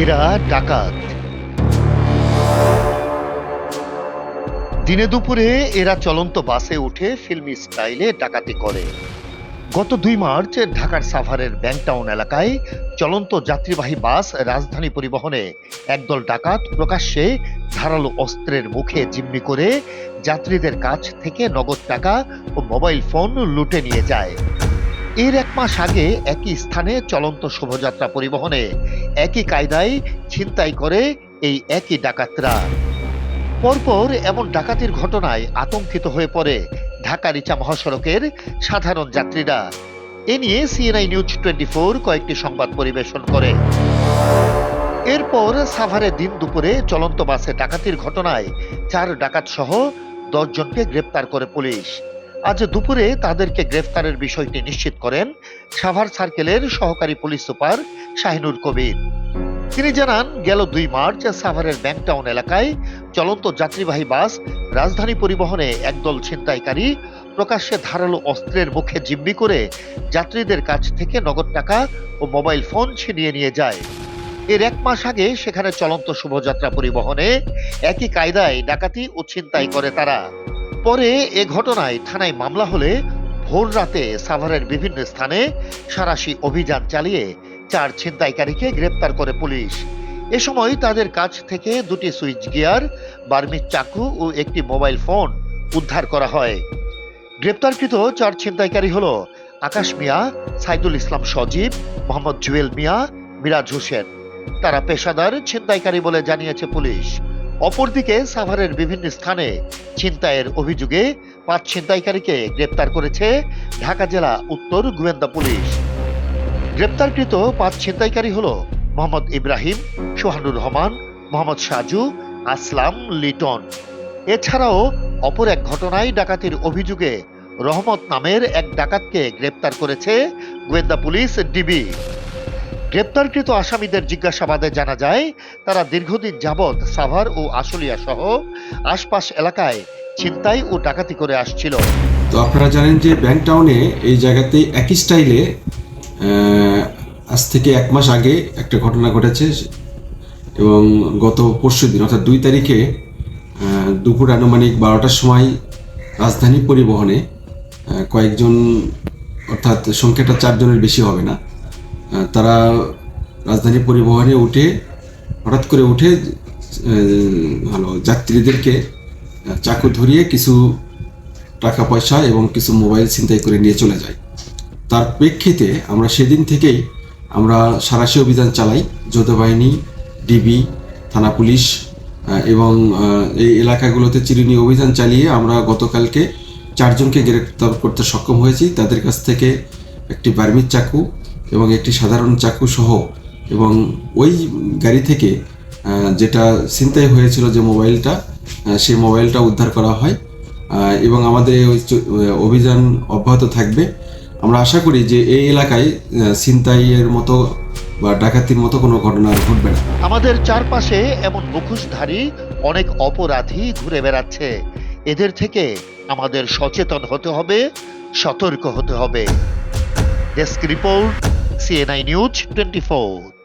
এরা ডাকাত। দিনে দুপুরে এরা চলন্ত বাসে উঠে ফিল্মি স্টাইলে ডাকাতি করে। গত দুই মার্চ ঢাকার সাভারের ব্যাংটাউন এলাকায় চলন্ত যাত্রীবাহী বাস রাজধানী পরিবহনে একদল ডাকাত প্রকাশ্যে ধারালো অস্ত্রের মুখে জিম্মি করে যাত্রীদের কাছ থেকে নগদ টাকা ও মোবাইল ফোন লুটে নিয়ে যায়। এর এক মাস আগে একই স্থানে চলন্ত শোভাযাত্রা পরিবহনে একই কায়দায় ছিনতাই করে এই একই ডাকাতরা। পরপর এমন ডাকাতির ঘটনায় আতঙ্কিত হয়ে পড়ে ঢাকা রিচা মহাসড়কের সাধারণ যাত্রীরা। এ নিয়ে সিএনআই নিউজ টোয়েন্টি ফোর কয়েকটি সংবাদ পরিবেশন করে। এরপর সাভারে দিন দুপুরে চলন্ত বাসে ডাকাতির ঘটনায় চার ডাকাত সহ দশজনকে গ্রেপ্তার করে পুলিশ। আজ দুপুরে তাদেরকে গ্রেফতারের বিষয়টি নিশ্চিত করেন সাভার সার্কেলের সহকারী পুলিশ সুপার শাহিনুর কবির। তিনি জানান, গেল দুই মার্চ সাভারের ব্যাংকটাউন এলাকায় চলন্ত যাত্রীবাহী বাস রাজধানী পরিবহনে একদল ছিনতাইকারী প্রকাশ্যে ধারালো অস্ত্রের মুখে জিম্মি করে যাত্রীদের কাছ থেকে নগদ টাকা ও মোবাইল ফোন ছিনিয়ে নিয়ে যায়। এর এক মাস আগে সেখানে চলন্ত শুভযাত্রা পরিবহনে একই কায়দায় ডাকাতি ও ছিনতাই করে তারা। পরে এ ঘটনায় থানায় মামলা হলে ভোর রাতে সাভারের বিভিন্ন স্থানে সারাশি অভিযান চালিয়ে চার ছিনতাইকারীকে গ্রেপ্তার করে পুলিশ। এ সময় তাদের কাছ থেকে দুটি সুইচ গিয়ার বার্মির চাকু ও একটি মোবাইল ফোন উদ্ধার করা হয়। গ্রেপ্তারকৃত চার ছিনতাইকারী হল আকাশ মিয়া, সাইদুল ইসলাম সজীব, মোহাম্মদ জুয়েল মিয়া, মিরাজ হোসেন। তারা পেশাদার ছিনতাইকারী বলে জানিয়েছে পুলিশ। অপরদিকে সাভারের বিভিন্ন স্থানে ছিনতাইয়ের অভিযোগে পাঁচ ছিনতাইকারীকে গ্রেপ্তার করেছে ঢাকা জেলা উত্তর গোয়েন্দা পুলিশ। গ্রেপ্তারকৃত পাঁচ ছিনতাইকারী হল মোহাম্মদ ইব্রাহিম, সোহানুর রহমান, মোহাম্মদ সাজু, আসলাম, লিটন। এছাড়াও অপর এক ঘটনায় ডাকাতির অভিযোগে রহমত নামের এক ডাকাতকে গ্রেপ্তার করেছে গোয়েন্দা পুলিশ ডিবি। গ্রেপ্তারকৃত আসামিদের জিজ্ঞাসাবাদে জানা যায়, তারা দীর্ঘদিন যাবৎ সাভার ও আশুলিয়া সহ আশপাশ এলাকায় ছিনতাই ও ডাকাতি করে আসছিল। তো আপনারা জানেন যে ব্যাংক টাউনে এই জায়গাতে একই স্টাইলে আজ থেকে এক মাস আগে একটা ঘটনা ঘটেছে। এবং গত পরশু দিন, অর্থাৎ দুই তারিখে দুপুর আনুমানিক বারোটার সময় রাজধানী পরিবহনে কয়েকজন, অর্থাৎ সংখ্যাটা চারজনের বেশি হবে না। তারা রাজধানী পরিবহনে উঠে, হঠাৎ করে উঠে হলো যাত্রীদেরকে চাকু ধরিয়ে কিছু টাকা পয়সা এবং কিছু মোবাইল ছিনতাই করে নিয়ে চলে যায়। তার প্রেক্ষিতে আমরা সেদিন থেকেই আমরা সারাশি অভিযান চালাই। যৌথ বাহিনী ডিবি, থানা পুলিশ এবং এই এলাকাগুলোতে চিরুনি অভিযান চালিয়ে আমরা গতকালকে চারজনকে গ্রেপ্তার করতে সক্ষম হয়েছি। তাদের কাছ থেকে একটি বার্মির চাকু এবং একটি সাধারণ চাকু সহ এবং ওই গাড়ি থেকে যেটা ছিনতাই হয়েছিল যে মোবাইলটা সেই মোবাইলটা উদ্ধার করা হয়। এবং আমাদের চ- অভিযান অব্যাহত থাকবে। আমরা আশা করি যে এই এলাকায় ছিনতাইয়ের মতো বা ডাকাতির মতো কোনো ঘটনা ঘটবে না। আমাদের চারপাশে এমন মুখোশধারী অনেক অপরাধী ঘুরে বেড়াচ্ছে। এদের থেকে আমাদের সচেতন হতে হবে, সতর্ক হতে হবে। Desk report CNI news twenty four